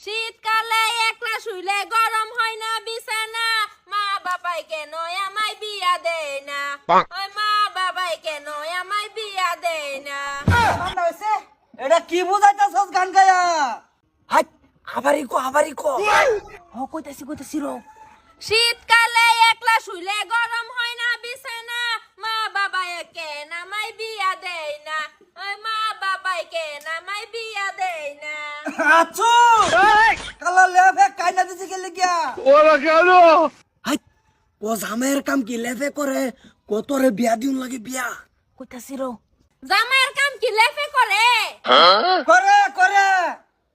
শীতকালে একলা শুইলে গরম হয় না বিছানা। মা বাবাই কেন আমায় বিয়া দেয় না? ওই মা বাবাই কেন আমায় বিয়া দেয় না? এটা কি বুঝাইতেছস গান গায়া? হাই আবারই কো আবারই কো। ও কইতাছি কইতাছি রো শীতকালে একলা শুইলে গরম আচ্ছু কালা লেফে কাইনা দিছি গেলে গিয়া? ওরা কেন? হাই ও জামের কাম কি লেফে করে? কতরে বিয়া দিউন লাগে বিয়া? কইতাছি রো। জামাইয়ের কাম কি লেফে করে? করে করে।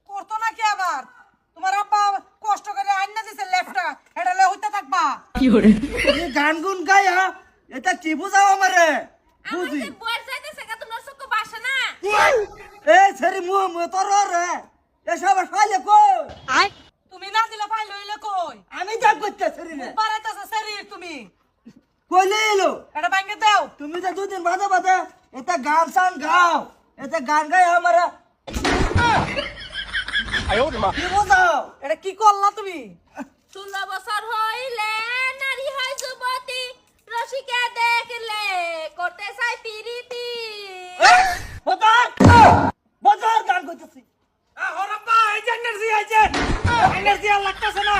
করতো না কি আবার? তোমার আব্বা কষ্ট করে আইনা দিছে লেফটা এটা লে হইতে থাকবা। কি করে গান গুন গায়া এটা কি বুঝাও আমারে? বুঝি। বর যাইতেছে তোমার না? এ সেরি মুহ মুহ তোর রে। এসব ফাইলে কই? তুমি না দিলে ফাইল হইলে কই? আমি যা করতে সেরি রে শরীর তুমি। কইলে এলো? এটা ভাঙ্গে দাও। তুমি তো দুদিন বাদে বাদে এটা গান সান গাও এটা গান গাই আমারা। কি বুঝাও? এটা কি করলা তুমি? যে এনার্জি আইছে এনার্জি না।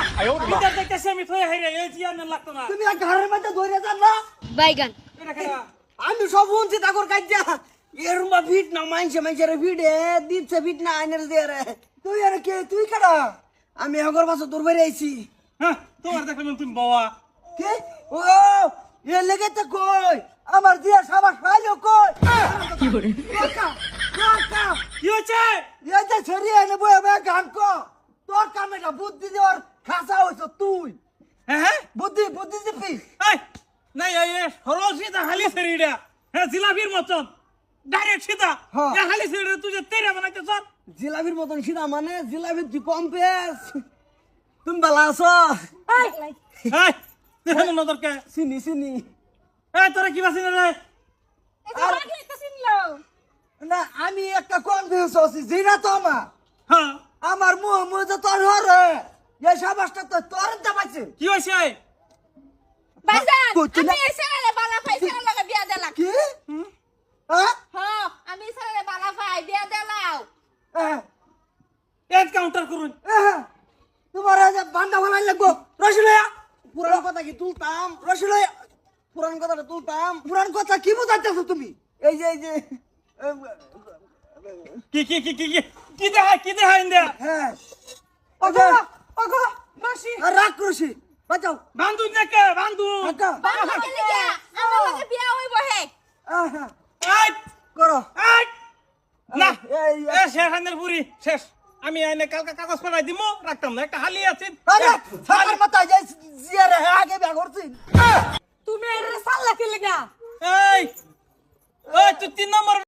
ভিতর দেখতেছি আমি থই হাইরে এই জি আর লাগতো না। তুমি ঘরের মধ্যে ধরে যান না। বাইগান আমি সব শুনছি তাকর কাজ্যা এর মা ভিট না মাইনছে মাইনছে রে ভিড়ে দিচ্ছে ভিট না আইনের দিয়ে রে। তুই আর কে তুই আমি আগর বছর তোর বাইরে আইছি। হ্যাঁ তোমার দেখলাম তুমি বাবা। কে? ও এ লেগে তো কই? আমার দিয়া সাবাস পাইলো কই? কি কাকা কি হচ্ছে এই ছড়িয়ে এনে বই আমি গান কো তোর কামে না বুদ্ধি দেওয়ার খাসা হইছ তুই। হ্যাঁ হ্যাঁ? বুদ্ধি বুদ্ধি দিবি এই নাই এই এই সরল সিধা খালি শরীরটা হ্যাঁ জিলাপির মতন। ডাইরেক্ট সিধা হ্যাঁ। এই খালি শরীরে তুই যে তেরে বানাইতে চল। জিলাপির মতন সিধা মানে জিলাপির তুই কম পেস তুমি ভালো আছো? এই। দেখেন নজরকে চিনি চিনি। এই তোরা কি বাসিনা রে? না আমি একটা কনফিউজ আছি জিনা তো আমার। হ্যাঁ। আমার মুহ মুহ যে তোর হরে এই সাবাসটা তো তোর দেবাইছে কি হয়েছে? বাইজান করছি না। আমি এই ছেলে বালা ফাই ছেলে লগে বিয়া দিলাম। কি? হ্যাঁ হ্যাঁ আমি ছেলে বালা ফাই বিয়া দিলাম। হ্যাঁ এড কাউন্টার করুন। হ্যাঁ, তোমার এই যে বান্দা বানাই লাগবো রসিলয়া পুরান কথা কি তুলতাম? রসিলয়া পুরান কথাটা তুলতাম? পুরান কথা কি বোঝাইতেছো তুমি? এই যে এই যে কি কি কি কি কি? দেখায় কি দেখায় ইন্দা হ্যাঁ। ওগো ওগো ওগো রশি আর রাখ রসি বাঁচাও। বান্ধু দেখে বান্ধু আচ্ছা গেলে গিয়া আমার লগে বিয়া হইব হে। আহা, এই। করো। এই। না। এ শেষ আইনের পুরি। শেষ। আমি আইনে কালকে কাগজ পাঠাই দিমু রাখতাম না। একটা হালি আছে। আরে সাকার মাথায় যাই জিয়ারে আগে বিয়া করছি। তুমি এর সাল্লা কি লাগা এই। ওই তুই তিন নম্বর